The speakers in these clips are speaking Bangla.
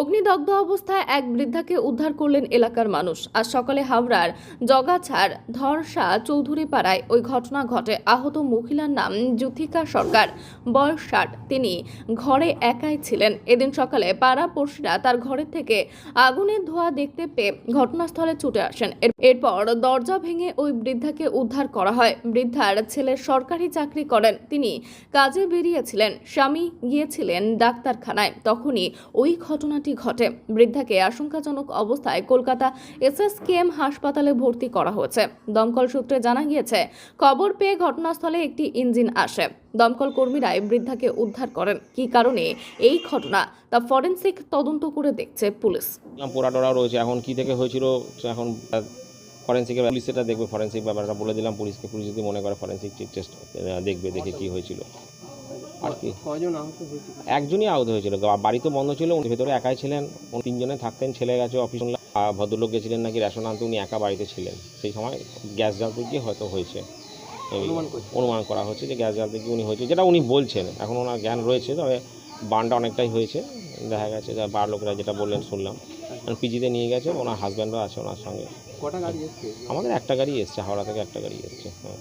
অগ্নিদগ্ধ অবস্থায় এক বৃদ্ধাকে উদ্ধার করলেন এলাকার মানুষ। আজ সকালে হাওড়ার জগাছাড় ধরসা চৌধুরী পাড়ায় ওই ঘটনা ঘটে। আহত মহিলার নাম যুথিকা সরকার। বয়স ষাট। তিনি ঘরে একাই ছিলেন। এদিন সকালে পাড়া পড়শিরা তার ঘরের থেকে আগুনের ধোঁয়া দেখতে পেয়ে ঘটনাস্থলে ছুটে আসেন। এরপর দরজা ভেঙে ওই বৃদ্ধাকে উদ্ধার করা হয়। বৃদ্ধার ছেলে সরকারি চাকরি করেন। তিনি কাজে বেরিয়েছিলেন। স্বামী গিয়েছিলেন ডাক্তারখানায়। তখনই ওই ঘটনাটি ঘটে। বৃদ্ধাকে আশঙ্কাজনক অবস্থায় কলকাতা এসএসকেএম হাসপাতালে ভর্তি করা হয়েছে। দমকল সূত্রে জানা গিয়েছে, খবর পেয়ে ঘটনাস্থলে একটি ইঞ্জিন আসে। দমকল কর্মীরাই বৃদ্ধাকে উদ্ধার করেন। কি কারণে এই ঘটনা, তা ফরেনসিক তদন্ত করে দেখছে পুলিশ। দেখলাম পোড়া টোড়া রয়েছে। এখন কি থেকে হয়েছিল এখন ফরেন্সিকের পুলিশ দেখবে। ফরেন্সিক ব্যাপারটা বলে দিলাম পুলিশকে। পুলিশ যদি মনে করে ফরেন্সিক চেষ্টা দেখবে, দেখে কি হয়েছিল। আর কি কজন আহত হয়েছিল? একজনই আহত হয়েছিল। বাড়ি তো বন্ধ ছিল উনি ভেতরে একাই ছিলেন উনি তিনজনে থাকতেন ছেলে গেছে অফিস ভদ্রলোক গেছিলেন নাকি রেশন আনতে উনি একা বাড়িতে ছিলেন। সেই সময় গ্যাস জ্বালতে গিয়ে হয়তো হয়েছে। অনুমান করা হচ্ছে যে গ্যাস জ্বালতে গিয়ে উনি হয়েছে যেটা উনি বলছেন। এখন ওনার জ্ঞান রয়েছে তবে বানটা অনেকটাই হয়েছে। দেখা গেছে যে বার লোকেরা যেটা বললেন শুনলাম। পিজিতে নিয়ে গেছে ওনার হাজব্যান্ডও আছে ওনার সঙ্গে। কটা গাড়ি এসছে? আমাদের একটা গাড়ি এসছে হাওড়া থেকে একটা গাড়ি এসছে হ্যাঁ।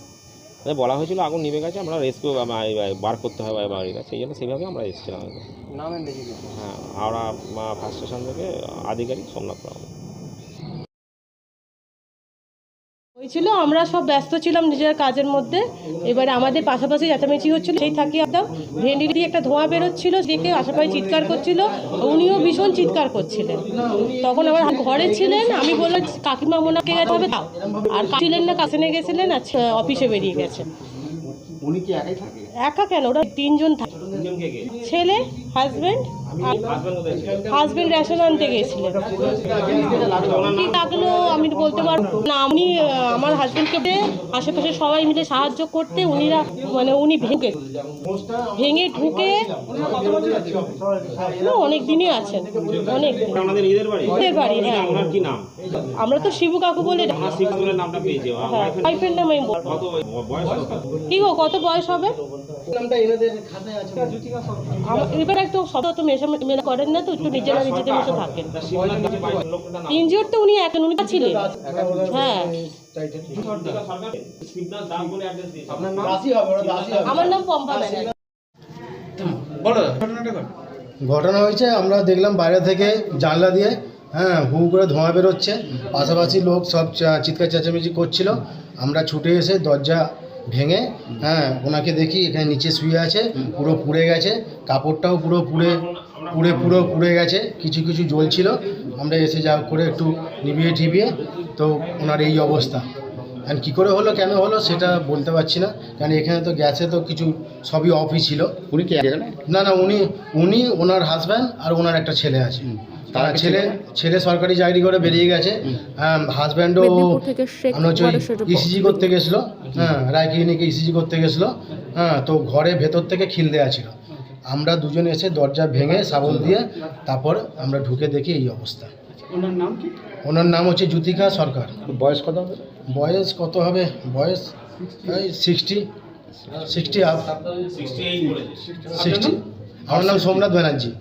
বলা হয়েছিল আগুন নিভে গেছে আমরা রেস্কিউ বার করতে হবে বাড়ির কাছে সেই জন্য সেইভাবে আমরা এসেছিলাম। হ্যাঁ আমরা ফার্স্ট স্টেশন থেকে আধিকারিক সোমনাথ রাও। হয়েছিল, আমরা সব ব্যস্ত ছিলাম নিজের কাজের মধ্যে। এবারে আমাদের পাশাপাশি চেঁচামেচি হচ্ছিল, সেই থাকি একদম। ভেন্ডি দিয়ে একটা ধোঁয়া বেরোচ্ছিল, দেখে আশেপাশে চিৎকার করছিল, উনিও ভীষণ চিৎকার করছিলেন। তখন আমার ঘরে ছিলেন, আমি বললাম, কাকিমা মোনাকে গেছে হবে আর ছিলেন না কাছে গেছিলেন আর অফিসে বেরিয়ে গেছেন উনি কি একাই থাকে? একা কেন? ওরা তিনজন থাকে ছেলে হাজবেন্ড হাজবেন্ড রেশন আনতে গেছিলেন কি লাগল আমি বলতে পারব না। আমি আমার হাজবেন্ডকে আশেপাশে সবাই মিলে সাহায্য করতে উনিরা মানে উনি ভেঙে ভেঙে ঢুকে অনেক দিনই আছেন অনেক বাড়ি? বাড়ি হ্যাঁ। আমরা তো শিবু কাকু বলে হ্যাঁ ওয়াইফের নাম আমি কি গো কত বয়স হবে? এবার একটু তো মেশা মেলা করেন না তো একটু নিজেরা নিজেদের মতো থাকেন। ইনজিওর তো উনি এখন উনি ছিলেন। হ্যাঁ। আমার নাম পম্পা ঘটনা হয়েছে আমরা দেখলাম বাইরে থেকে জানলা দিয়ে হ্যাঁ হু করে ধোঁয়া বেরোচ্ছে। পাশাপাশি লোক সব চা- চিৎকার চেঁচামেচি করছিল। আমরা ছুটে এসে দরজা ভেঙে হ্যাঁ ওনাকে দেখি এখানে নিচে শুয়ে আছে, পুরো পুড়ে গেছে, কাপড়টাও পুরো পুড়ে পুড়ে পুরো পুড়ে গেছে, কিছু কিছু জ্বলছিল, আমরা এসে যা করে একটু নিভিয়ে টিভিয়ে, তো ওনার এই অবস্থা। আর কী করে হলো কেন হলো সেটা বলতে পারছি না। কারণ এখানে তো গ্যাসে তো কিছু সবই অফই ছিল। উনি কি? এখানে? না না উনি উনি ওনার হাজব্যান্ড আর ওনার একটা ছেলে আছে। তারা ছেলে ছেলে? সরকারি চাকরি করে বেরিয়ে গেছে। হাজব্যান্ডও মেদিনীপুর থেকে শেখ আমরা হচ্ছে ওয়ারেসের report। ইসিজি করতে গেছিল। হ্যাঁ রায় ক্লিনিকে ইসিজি করতে গেছিল। হ্যাঁ তো ঘরে ভেতর থেকে খিল দেওয়া ছিল। আমরা দুজন এসে দরজা ভেঙে সাবল দিয়ে তারপর আমরা ঢুকে দেখি এই অবস্থা। ওনার নাম কি? ওনার নাম হচ্ছে জ্যোতিকা সরকার। বয়স কত হবে? বয়স কত হবে? বয়স এই সিক্সটি সিক্সটি আপ সিক্সটি আমার নাম সোমনাথ ব্যানার্জি।